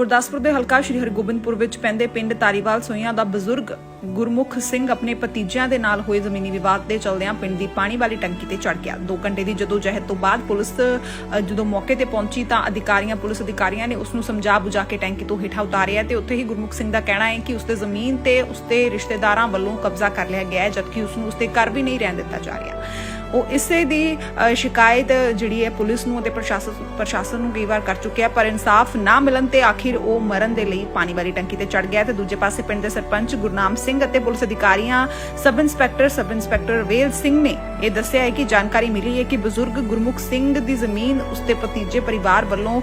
ਗੁਰਦਾਸਪੁਰ ਦੇ ਹਲਕਾ ਸ਼੍ਰੀ ਹਰਗੋਬਿੰਦਪੁਰ ਵਿੱਚ ਪੈਂਦੇ ਪਿੰਡ ਤਾਰੀਵਾਲ ਸੋਈਆਂ ਦਾ ਬਜ਼ੁਰਗ ਗੁਰਮੁਖ ਸਿੰਘ ਆਪਣੇ ਭਤੀਜਿਆਂ ਦੇ ਨਾਲ ਹੋਏ ਜ਼ਮੀਨੀ ਵਿਵਾਦ ਦੇ ਚਲਦਿਆਂ ਪਿੰਡ ਦੀ ਪਾਣੀ ਵਾਲੀ ਟੰਕੀ ਤੇ ਚੜ ਗਿਆ। 2 ਘੰਟੇ ਦੀ ਜਦੋਂ ਜਹਿਦ ਤੋਂ ਬਾਅਦ ਪੁਲਿਸ ਜਦੋਂ ਮੌਕੇ ਤੇ ਪਹੁੰਚੀ ਤਾਂ ਅਧਿਕਾਰੀਆਂ, ਪੁਲਿਸ ਅਧਿਕਾਰੀਆਂ ਨੇ ਉਸ ਨੂੰ ਸਮਝਾ ਬੁਝਾ ਕੇ ਟੈਂਕੀ ਤੋਂ ਹੇਠਾਂ ਉਤਾਰਿਆ ਤੇ ਉੱਥੇ ਹੀ ਗੁਰਮੁਖ ਸਿੰਘ ਦਾ ਕਹਿਣਾ ਹੈ ਕਿ ਉਸਦੇ ਜ਼ਮੀਨ ਤੇ ਉਸਦੇ ਰਿਸ਼ਤੇਦਾਰਾਂ ਵੱਲੋਂ ਕਬਜ਼ਾ ਕਰ ਲਿਆ ਗਿਆ ਹੈ, ਜਦਕਿ ਉਸ ਨੂੰ ਉਸਦੇ ਘਰ ਵੀ ਨਹੀਂ ਰਹਿਣ ਦਿੱਤਾ ਜਾ ਰਿਹਾ। ਉਹ ਇਸੇ ਦੀ ਸ਼ਿਕਾਇਤ ਜਿਹੜੀ ਹੈ ਪੁਲਿਸ ਨੂੰ ਅਤੇ ਪ੍ਰਸ਼ਾਸਨ ਪ੍ਰਸ਼ਾਸਨ ਨੂੰ ਕਈ ਵਾਰ ਕਰ ਚੁੱਕਿਆ ਪਰ ਇਨਸਾਫ ਨਾ ਮਿਲਣ ਤੇ ਆਖਿਰ ਉਹ ਮਰਨ ਦੇ ਲਈ ਪਾਣੀ ਵਾਲੀ ਟੰਕੀ ਤੇ ਚੜ ਗਿਆ ਤੇ ਦੂਜੇ ਪਾਸੇ ਪਿੰਡ ਦੇ ਸਰਪੰਚ ਗੁਰਨਾਮ ਸਿੰਘ ਅਤੇ ਪੁਲਿਸ ਅਧਿਕਾਰੀਆਂ sub inspector sub inspector Vel Singh ਨੇ ਇਹ ਦੱਸਿਆ ਹੈ ਕਿ ਜਾਣਕਾਰੀ ਮਿਲੀ ਹੈ ਕਿ ਬਜ਼ੁਰਗ ਗੁਰਮੁਖ ਸਿੰਘ ਦੀ ਜ਼ਮੀਨ ਉਸਦੇ ਭਤੀਜੇ ਪਰਿਵਾਰ ਵੱਲੋਂ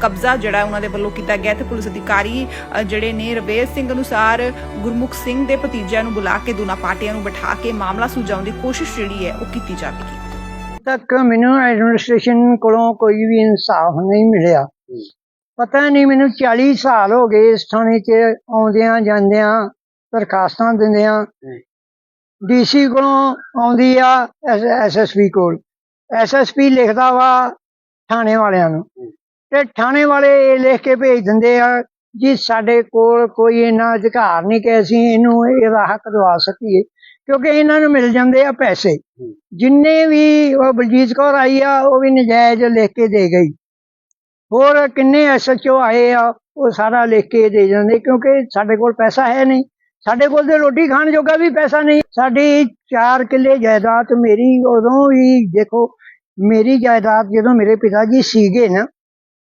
ਕਬਜ਼ਾ ਜਿਹੜਾ ਉਹਨਾਂ ਦੇ ਵੱਲੋਂ ਕੀਤਾ ਗਿਆ ਤੇ ਪੁਲਿਸ ਅਧਿਕਾਰੀ ਜਿਹੜੇ ਨੇ ਰਵੇਲ ਸਿੰਘ ਅਨੁਸਾਰ ਗੁਰਮੁਖ ਸਿੰਘ ਦੇ ਭਤੀਜਿਆਂ ਨੂੰ ਬੁਲਾ ਕੇ ਦੋਨਾਂ ਪਾਰਟੀਆਂ ਨੂੰ ਬਿਠਾ ਕੇ ਮਾਮਲਾ ਸੁਲਝਾਉਣ ਦੀ ਕੋਸ਼ਿਸ਼ ਜਿਹੜੀ ਹੈ ਉਹ ਕੀਤੀ ਜਾਵੇਗੀ ਤੱਕ ਮੈਨੂੰ ਐਡਮਿਨਿਸਟ੍ਰੇਸ਼ਨ ਕੋਲੋਂ ਕੋਈ ਵੀ ਇਨਸਾਫ ਨਹੀਂ ਮਿਲਿਆ। ਪਤਾ ਨਹੀਂ ਮੈਨੂੰ 40 ਸਾਲ ਹੋ ਗਏ ਇਸ ਥਾਣੇ 'ਚ ਆਉਂਦਿਆਂ ਜਾਂਦਿਆਂ ਦਰਖਾਸਤਾਂ ਦਿੰਦਿਆਂ। ਡੀਸੀ ਕੋਲੋਂ ਆਉਂਦੀ ਆ ਐਸਐਸਪੀ ਕੋਲ। ਐਸਐਸਪੀ ਲਿਖਦਾ ਵਾ ਥਾਣੇ ਵਾਲਿਆਂ ਨੂੰ। ਤੇ ਥਾਣੇ ਵਾਲੇ ਇਹ ਲਿਖ ਕੇ ਭੇਜ ਦਿੰਦੇ ਆ ਜੀ ਸਾਡੇ ਕੋਲ ਕੋਈ ਇਹਨਾਂ ਅਧਿਕਾਰ ਨਹੀਂ ਕਿ ਅਸੀਂ ਇਹਨੂੰ ਇਹਦਾ ਹੱਕ ਦਵਾ ਸਕੀਏ। ਕਿਉਂਕਿ ਇਹਨਾਂ ਨੂੰ ਮਿਲ ਜਾਂਦੇ ਆ ਪੈਸੇ। ਜਿੰਨੇ ਵੀ ਉਹ ਬਲਜੀਤ ਕੌਰ ਆਈ ਆ, ਉਹ ਵੀ ਨਜਾਇਜ਼ ਲਿਖ ਕੇ ਦੇ ਗਈ। ਹੋਰ ਕਿੰਨੇ ਐਸਐਚਓ ਆਏ ਆ, ਉਹ ਸਾਰਾ ਲਿਖ ਕੇ ਦੇ ਜਾਂਦੇ ਕਿਉਂਕਿ ਸਾਡੇ ਕੋਲ ਪੈਸਾ ਹੈ ਨਹੀਂ। ਸਾਡੇ ਕੋਲ ਤੇ ਰੋਟੀ ਖਾਣ ਜੋਗਾ ਵੀ ਪੈਸਾ ਨਹੀਂ। ਸਾਡੀ 4 ਕਿੱਲੇ ਜਾਇਦਾਦ ਮੇਰੀ ਉਦੋਂ ਵੀ ਦੇਖੋ, ਮੇਰੀ ਜਾਇਦਾਦ ਜਦੋਂ ਮੇਰੇ ਪਿਤਾ ਜੀ ਸੀਗੇ ਨਾ,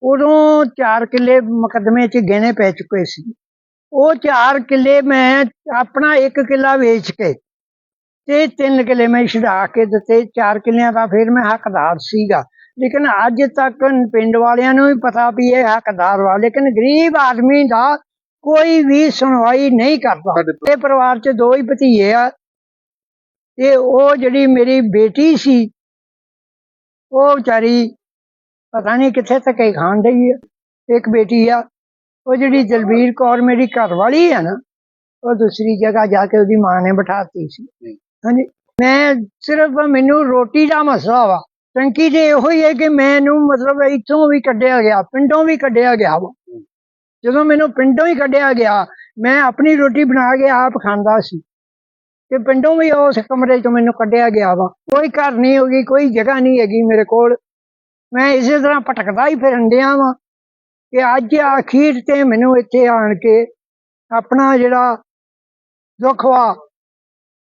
ਉਦੋਂ 4 ਕਿੱਲੇ ਮੁਕੱਦਮੇ 'ਚ ਗਹਿਣੇ ਪੈ ਚੁੱਕੇ ਸੀ। ਉਹ 4 ਕਿੱਲੇ ਮੈਂ ਆਪਣਾ ਇੱਕ ਕਿੱਲਾ ਵੇਚ ਕੇ ਤੇ ਤਿੰਨ ਕਿੱਲੇ ਮੈਂ ਛਡਾ ਕੇ ਦਿੱਤੇ ਚਾਰ ਕਿੱਲਿਆਂ ਦਾ ਫਿਰ ਮੈਂ ਹੱਕਦਾਰ ਸੀਗਾ। ਲੇਕਿਨ ਅੱਜ ਤੱਕ ਪਿੰਡ ਵਾਲਿਆਂ ਨੂੰ ਵੀ ਪਤਾ ਵੀ ਇਹ ਹੱਕਦਾਰ ਵਾ ਲੇਕਿਨ ਗਰੀਬ ਆਦਮੀ ਦਾ ਕੋਈ ਵੀ ਸੁਣਵਾਈ ਨਹੀਂ ਕਰਦਾ। ਇਹ ਪਰਿਵਾਰ 'ਚ ਦੋ ਹੀ ਭਤੀਏ ਆ ਤੇ ਉਹ ਜਿਹੜੀ ਮੇਰੀ ਬੇਟੀ ਸੀ ਉਹ ਵਿਚਾਰੀ ਪਤਾ ਨਹੀਂ ਕਿੱਥੇ ਧੱਕੇ ਖਾਣ ਡਈ ਆ। ਇੱਕ ਬੇਟੀ ਆ ਉਹ ਜਿਹੜੀ ਦਲਬੀਰ ਕੌਰ ਮੇਰੀ ਘਰ ਵਾਲੀ ਆ ਨਾ ਉਹ ਦੂਸਰੀ ਜਗ੍ਹਾ ਜਾ ਕੇ ਉਹਦੀ ਮਾਂ ਨੇ ਬਿਠਾਤੀ ਸੀ। ਹਾਂਜੀ। ਮੈਂ ਸਿਰਫ ਮੈਨੂੰ ਰੋਟੀ ਦਾ ਮਸਲਾ ਵਾ। ਟੰਕੀ ਤੇ ਇਹੋ ਹੀ ਹੈ ਕਿ ਮੈਨੂੰ ਮਤਲਬ ਇੱਥੋਂ ਵੀ ਕੱਢਿਆ ਗਿਆ, ਪਿੰਡੋਂ ਵੀ ਕੱਢਿਆ ਗਿਆ ਵਾ। ਜਦੋਂ ਮੈਨੂੰ ਪਿੰਡੋਂ ਹੀ ਕੱਢਿਆ ਗਿਆ, ਮੈਂ ਆਪਣੀ ਰੋਟੀ ਬਣਾ ਕੇ ਆਪ ਖਾਂਦਾ ਸੀ। ਤੇ ਪਿੰਡੋਂ ਵੀ ਉਸ ਕਮਰੇ ਚੋਂ ਮੈਨੂੰ ਕੱਢਿਆ ਗਿਆ ਵਾ। ਕੋਈ ਘਰ ਨਹੀਂ ਹੋਗੀ, ਕੋਈ ਜਗ੍ਹਾ ਨਹੀਂ ਹੈਗੀ ਮੇਰੇ ਕੋਲ। ਮੈਂ ਇਸੇ ਤਰ੍ਹਾਂ ਭਟਕਦਾ ਹੀ ਫਿਰਨ ਡਿਆ ਵਾਂ ਕਿ ਅੱਜ ਆਖੀਰ ਤੇ ਮੈਨੂੰ ਇੱਥੇ ਆਣ ਕੇ ਆਪਣਾ ਜਿਹੜਾ ਦੁੱਖ ਵਾ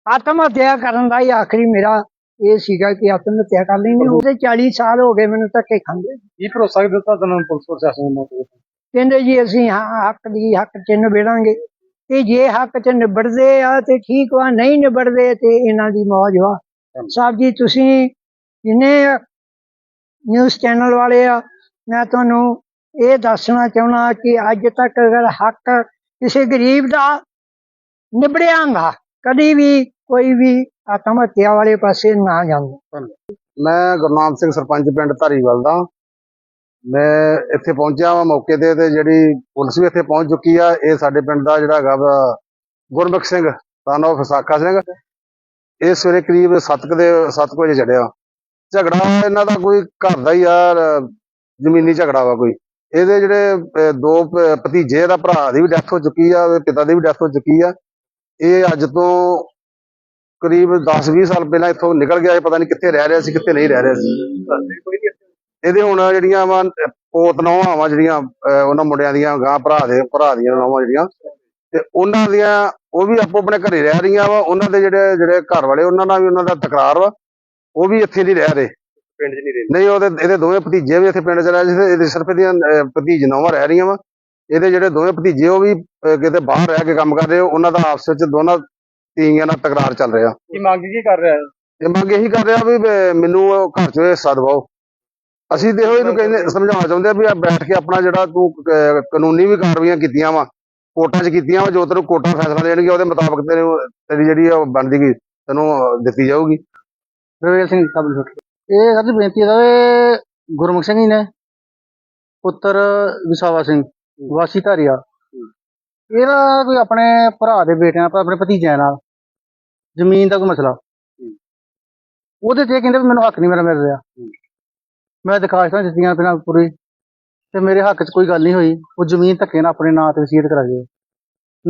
ਆਤਮ ਹੱਤਿਆ ਕਰਨ ਦਾ ਹੀ ਆਖਰੀ ਮੇਰਾ ਇਹ ਸੀਗਾ ਕਿ ਆਤਮ ਹੱਤਿਆ ਕਰ ਲੈਣੀ ਉਹਦੇ 40 ਸਾਲ ਹੋ ਗਏ ਮੈਨੂੰ ਧੱਕੇ ਖਾਂਦੇ। ਕੀ ਭਰੋਸਾ ਦਿੱਤਾ ਤੁਹਾਨੂੰ ਪੁਲਿਸ ਪ੍ਰਸ਼ਾਸਨ ਨੇ? ਕਹਿੰਦੇ ਜੀ ਅਸੀਂ ਹੱਕ ਦੀ ਹੱਕ ਚ ਨਿਬੜਾਂਗੇ। ਤੇ ਜੇ ਹੱਕ ਚ ਨਿਬੜਦੇ ਆ ਤੇ ਠੀਕ ਵਾ ਨਹੀਂ ਨਿਬੜਦੇ ਤੇ ਇਹਨਾਂ ਦੀ ਮੌਜ ਵਾ। ਸਾਹਿਬ ਜੀ ਤੁਸੀਂ ਜਿੰਨੇ ਨਿਊਜ਼ ਚੈਨਲ ਵਾਲੇ ਆ ਮੈਂ ਤੁਹਾਨੂੰ ਇਹ ਦੱਸਣਾ ਚਾਹਣਾ ਕਿ ਅੱਜ ਤੱਕ ਅਗਰ ਹੱਕ ਕਿਸੇ ਗਰੀਬ ਦਾ ਨਿਬੜਿਆ ਹੁੰਦਾ ਕਦੀ ਵੀ ਕੋਈ ਵੀ ਆਤਮ ਹੱਤਿਆ ਵਾਲੇ ਪਾਸੇ ਨਾ ਜਾਂਦਾ। ਮੈਂ ਗੁਰਨਾਮ ਸਿੰਘ ਸਰਪੰਚ ਪਿੰਡ ਧਾਰੀਵਾਲ ਦਾ। ਮੈਂ ਇੱਥੇ ਪਹੁੰਚਿਆ ਵਾਂ ਮੌਕੇ ਤੇ ਤੇ ਜਿਹੜੀ ਪੁਲਿਸ ਵੀ ਇੱਥੇ ਪਹੁੰਚ ਚੁੱਕੀ ਆ, ਇਹ ਸਾਡੇ ਪਿੰਡ ਦਾ ਜਿਹੜਾ ਹੈਗਾ ਵਾ ਗੁਰਮੁਖ ਸਿੰਘ ਤਾਨੋ ਫਸਾਕਾ ਸਿੰਘ। ਇਹ ਸਵੇਰੇ ਕਰੀਬ 7 ਦੇ 7 ਵਜੇ ਚੜਿਆ। ਝਗੜਾ ਇਹਨਾਂ ਦਾ ਕੋਈ ਘਰ ਦਾ ਹੀ ਆ, ਜ਼ਮੀਨੀ ਝਗੜਾ ਵਾ ਕੋਈ। ਇਹਦੇ ਜਿਹੜੇ ਦੋ ਭਤੀਜੇ ਦਾ ਭਰਾ ਦੀ ਵੀ ਡੈਥ ਹੋ ਚੁੱਕੀ ਆ, ਪਿਤਾ ਦੀ ਵੀ ਡੈਥ ਹੋ ਚੁੱਕੀ ਆ। ਇਹ ਅੱਜ ਤੋਂ ਕਰੀਬ 10-20 ਸਾਲ ਪਹਿਲਾਂ ਇੱਥੋਂ ਨਿਕਲ ਗਿਆ ਇਹ ਪਤਾ ਨਹੀਂ ਕਿੱਥੇ ਰਹਿ ਰਿਹਾ ਸੀ ਕਿੱਥੇ ਨਹੀਂ ਰਹਿ ਰਿਹਾ ਸੀ। ਇਹਦੇ ਹੁਣ ਜਿਹੜੀਆਂ ਵਾ ਪੋਤ ਨੌਵਾਂ ਵਾ ਜਿਹੜੀਆਂ ਉਹਨਾਂ ਮੁੰਡਿਆਂ ਦੀਆਂ ਗਾਂ ਭਰਾ ਦੇ ਭਰਾ ਦੀਆਂ ਨੌਵਾਂ ਜਿਹੜੀਆਂ ਤੇ ਉਹਨਾਂ ਦੀਆਂ ਉਹ ਵੀ ਆਪੋ ਆਪਣੇ ਘਰੇ ਰਹਿ ਰਹੀਆਂ ਵਾ ਉਹਨਾਂ ਦੇ ਜਿਹੜੇ ਜਿਹੜੇ ਘਰ ਵਾਲੇ ਉਹਨਾਂ ਨਾਲ ਵੀ ਉਹਨਾਂ ਦਾ ਤਕਰਾਰ ਵਾ ਉਹ ਵੀ ਇੱਥੇ ਨਹੀਂ ਰਹਿ ਰਹੇ। ਪਿੰਡ 'ਚ ਨਹੀਂ ਰਹਿੰਦੇ ਨਹੀਂ ਉਹਦੇ ਇਹਦੇ ਦੋਵੇਂ ਭਤੀਜੇ ਵੀ ਇੱਥੇ ਪਿੰਡ ਚ ਰਹਿ ਰਹੇ ਇਹਦੇ ਸਿਰਫ ਇਹਦੀਆਂ ਭਤੀਜ ਨੌਵਾਂ ਰਹਿ ਰਹੀਆਂ ਵਾ। ਇਹਦੇ ਜਿਹੜੇ ਦੋਵੇਂ ਭਤੀਜੇ ਉਹ ਵੀ ਕਿਤੇ ਬਾਹਰ ਰਹਿ ਕੇ ਕੰਮ ਕਰ ਰਹੇ ਉਹਨਾਂ ਦਾ ਆਪਸ ਵਿੱਚ ਦੋਨਾਂ ਤੀਆਂ ਦਾ ਤਕਰਾਰ ਚੱਲ ਰਿਹਾ। ਕੀ ਮੰਗ ਕੀ ਕਰ ਰਿਹਾ ਹੈ? ਇਹ ਮੰਗ ਇਹੀ ਕਰ ਰਿਹਾ ਵੀ ਮੈਨੂੰ ਘਰ ਚੋਂ ਹਿੱਸਾ ਦਿਵਾਓ। ਅਸੀਂ ਤੇ ਇਹੋ ਇਹਨੂੰ ਕਹਿੰਦੇ ਸਮਝਾਉਣਾ ਚਾਹੁੰਦੇ ਆ ਵੀ ਆ ਬੈਠ ਕੇ ਆਪਣਾ ਜਿਹੜਾ ਤੂੰ ਕਾਨੂੰਨੀ ਵੀ ਕਾਰਵਾਈਆਂ ਕੀਤੀਆਂ ਵਾ ਕੋਰਟਾਂ 'ਚ ਕੀਤੀਆਂ ਵਾ ਜੋ ਤੈਨੂੰ ਕੋਰਟਾਂ ਫੈਸਲਾ ਦੇਣਗੇ ਉਹਦੇ ਮੁਤਾਬਕ ਤੈਨੂੰ ਤੇਰੀ ਜਿਹੜੀ ਆ ਉਹ ਬਣਦੀ ਗਈ ਤੈਨੂੰ ਦਿੱਤੀ ਜਾਊਗੀ। ਰਵੇਲ ਸਿੰਘ ਕਾਬਲ ਇਹ ਜੀ ਬੇਨਤੀ ਹੈ ਗੁਰਮੁਖ ਸਿੰਘ ਜੀ ਨੇ ਪੁੱਤਰ ਵਿਸਾਵਾ ਸਿੰਘ ਵਾਸੀ ਧਾਰੀਆ ਇਹਦਾ ਕੋਈ ਆਪਣੇ ਭਰਾ ਦੇ ਬੇਟਿਆਂ ਨਾਲ ਆਪਣੇ ਭਤੀਜਿਆਂ ਨਾਲ ਜ਼ਮੀਨ ਦਾ ਕੋਈ ਮਸਲਾ। ਉਹਦੇ ਤੇ ਇਹ ਕਹਿੰਦੇ ਵੀ ਮੈਨੂੰ ਹੱਕ ਨਹੀਂ ਮੇਰਾ ਮਿਲ ਰਿਹਾ। ਮੈਂ ਦਿਖਾਸ਼ਤਾਂ ਦਿੱਤੀਆਂ ਪਹਿਲਾਂ ਪੂਰੀ। ਤੇ ਮੇਰੇ ਹੱਕ 'ਚ ਕੋਈ ਗੱਲ ਨਹੀਂ ਹੋਈ। ਉਹ ਜ਼ਮੀਨ ਧੱਕੇ ਨਾਲ ਆਪਣੇ ਨਾਂ ਤੇ ਵਸੀਅਤ ਕਰਾ ਗਏ।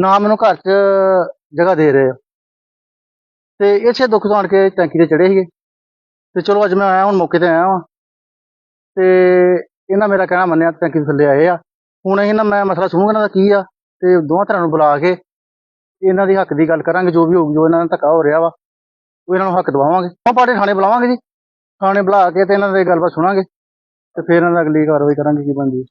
ਨਾ ਮੈਨੂੰ ਘਰ 'ਚ ਜਗ੍ਹਾ ਦੇ ਰਹੇ। ਤੇ ਇਸੇ ਦੁੱਖ ਤੋਂ ਆਣ ਕੇ ਟੈਂਕੀ ਤੇ ਚੜੇ ਸੀਗੇ। ਤੇ ਚਲੋ ਅੱਜ ਮੈਂ ਆਇਆ ਹੁਣ ਮੌਕੇ ਤੇ ਆਇਆ ਵਾਂ। ਤੇ ਇਹਨਾਂ ਮੇਰਾ ਕਹਿਣਾ ਮੰਨਿਆ ਟੈਂਕੀ ਥੱਲੇ ਆਏ ਆ। ਹੁਣ ਇਹਨਾਂ ਮੈਂ ਮਸਲਾ ਸੁਣੂਗਾ ਇਹਨਾਂ ਦਾ ਕੀ ਆ, ਤੇ ਦੋਵਾਂ ਤਰ੍ਹਾਂ ਨੂੰ ਬੁਲਾ ਕੇ ਇਹਨਾਂ ਦੀ ਹੱਕ ਦੀ ਗੱਲ ਕਰਾਂਗੇ, ਜੋ ਵੀ ਹੋਊਗੀ, ਜੋ ਇਹਨਾਂ ਨਾਲ ਧੱਕਾ ਹੋ ਰਿਹਾ ਵਾ, ਉਹ ਇਹਨਾਂ ਨੂੰ ਹੱਕ ਦਵਾਵਾਂਗੇ। ਆਪਾਂ ਪਾੜੇ ਥਾਣੇ ਬੁਲਾਵਾਂਗੇ ਜੀ। ਥਾਣੇ ਬੁਲਾ ਕੇ ਤੇ ਇਹਨਾਂ ਦੀ ਗੱਲਬਾਤ ਸੁਣਾਂਗੇ, ਤੇ ਫਿਰ ਇਹਨਾਂ ਦਾ ਅਗਲੀ ਕਾਰਵਾਈ ਕਰਾਂਗੇ, ਕੀ ਬਣਦੀ